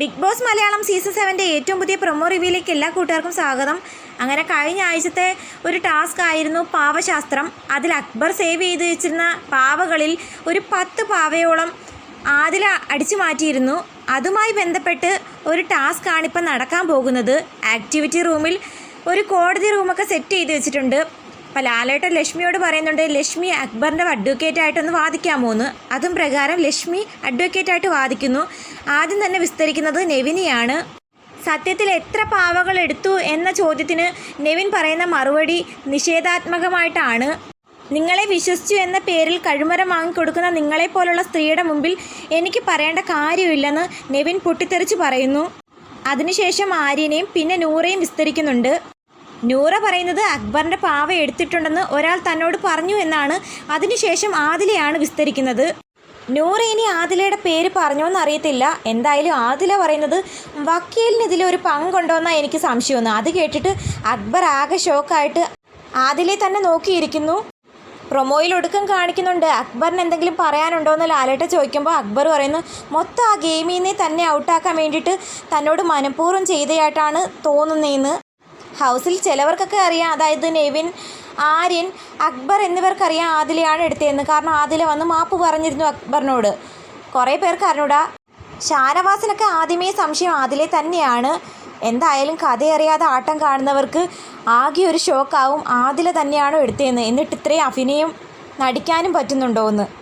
Big boss Malayalam season സെവന്റെ ഏറ്റവും പുതിയ പ്രൊമോ റിവ്യൂയിലേക്ക് എല്ലാ കൂട്ടുകാർക്കും സ്വാഗതം. അങ്ങനെ കഴിഞ്ഞ ആഴ്ചത്തെ ഒരു ടാസ്ക് ആയിരുന്നു പാവശാസ്ത്രം. അതിൽ അക്ബർ സേവ് ചെയ്ത് വെച്ചിരുന്ന പാവകളിൽ ഒരു പത്ത് പാവയോളം ആദില അടിച്ചു മാറ്റിയിരുന്നു. അതുമായി ബന്ധപ്പെട്ട് ഒരു ടാസ്ക് ആണ് ഇപ്പം നടക്കാൻ പോകുന്നത്. ആക്ടിവിറ്റി റൂമിൽ ഒരു കോടതി റൂമൊക്കെ സെറ്റ് ചെയ്ത് വെച്ചിട്ടുണ്ട്. അപ്പോൾ ലാലേട്ട ലക്ഷ്മിയോട് പറയുന്നുണ്ട് ലക്ഷ്മി അക്ബറിന്റെ അഡ്വക്കേറ്റായിട്ടൊന്ന് വാദിക്കാമോ എന്ന് അതും പ്രകാരം ലക്ഷ്മി അഡ്വക്കേറ്റായിട്ട് വാദിക്കുന്നു. ആദ്യം തന്നെ വിസ്തരിക്കുന്നത് നെവിനിയാണ്. സത്യത്തിൽ എത്ര പാവകൾ എടുത്തു എന്ന ചോദ്യത്തിന് നെവിൻ പറയുന്ന മറുപടി നിഷേധാത്മകമായിട്ടാണ്. നിങ്ങളെ വിശ്വസിച്ചു എന്ന പേരിൽ കഴിമരം വാങ്ങിക്കൊടുക്കുന്ന നിങ്ങളെപ്പോലുള്ള സ്ത്രീയുടെ മുമ്പിൽ എനിക്ക് പറയേണ്ട കാര്യമില്ലെന്ന് നെവിൻ പൊട്ടിത്തെറിച്ച് പറയുന്നു. അതിനുശേഷം ആര്യനെയും പിന്നെ നൂറയും വിസ്തരിക്കുന്നുണ്ട്. നൂറ പറയുന്നത് അക്ബറിന്റെ പാവ എടുത്തിട്ടുണ്ടെന്ന് ഒരാൾ തന്നോട് പറഞ്ഞു എന്നാണ്. അതിനുശേഷം ആദിലെയാണ് വിസ്തരിക്കുന്നത്. നൂറ ഇനി ആദിലയുടെ പേര് പറഞ്ഞോന്ന് അറിയത്തില്ല. എന്തായാലും ആദില പറയുന്നത് വക്കീലിന് ഇതിലൊരു പങ്കുണ്ടോന്നാണ് എനിക്ക് സംശയമൊന്ന് അത് കേട്ടിട്ട് അക്ബർ ആകെ ഷോക്കായിട്ട് ആദിലെ തന്നെ നോക്കിയിരിക്കുന്നു. പ്രൊമോയിൽ ഒടുക്കം കാണിക്കുന്നുണ്ട്. അക്ബറിന് എന്തെങ്കിലും പറയാനുണ്ടോ എന്ന് ലാലേട്ട ചോദിക്കുമ്പോൾ അക്ബർ പറയുന്നു മൊത്തം ആ ഗെയിമിനെ തന്നെ ഔട്ടാക്കാൻ വേണ്ടിയിട്ട് തന്നോട് മനഃപൂർവം ചെയ്തതായിട്ടാണ് തോന്നുന്നതെന്ന് ഹൗസിൽ ചിലവർക്കൊക്കെ അറിയാം. അതായത് നെവിൻ ആര്യൻ അക്ബർ എന്നിവർക്കറിയാം ആദിലയാണ് എടുത്തതെന്ന്. കാരണം ആദില വന്ന് മാപ്പ് പറഞ്ഞിരുന്നു അക്ബറിനോട്. കുറേ പേർക്ക് അറിഞ്ഞൂടാ. ഷാനവാസിനൊക്കെ ആദ്യമേ സംശയം ആദിലെ തന്നെയാണ്. എന്തായാലും കഥയറിയാതെ ആട്ടം കാണുന്നവർക്ക് ആകെ ഒരു ഷോക്കാവും ആദില തന്നെയാണോ എടുത്തതെന്ന്. എന്നിട്ട് ഇത്രയും അഭിനയം നടിക്കാനും പറ്റുന്നുണ്ടോ എന്ന്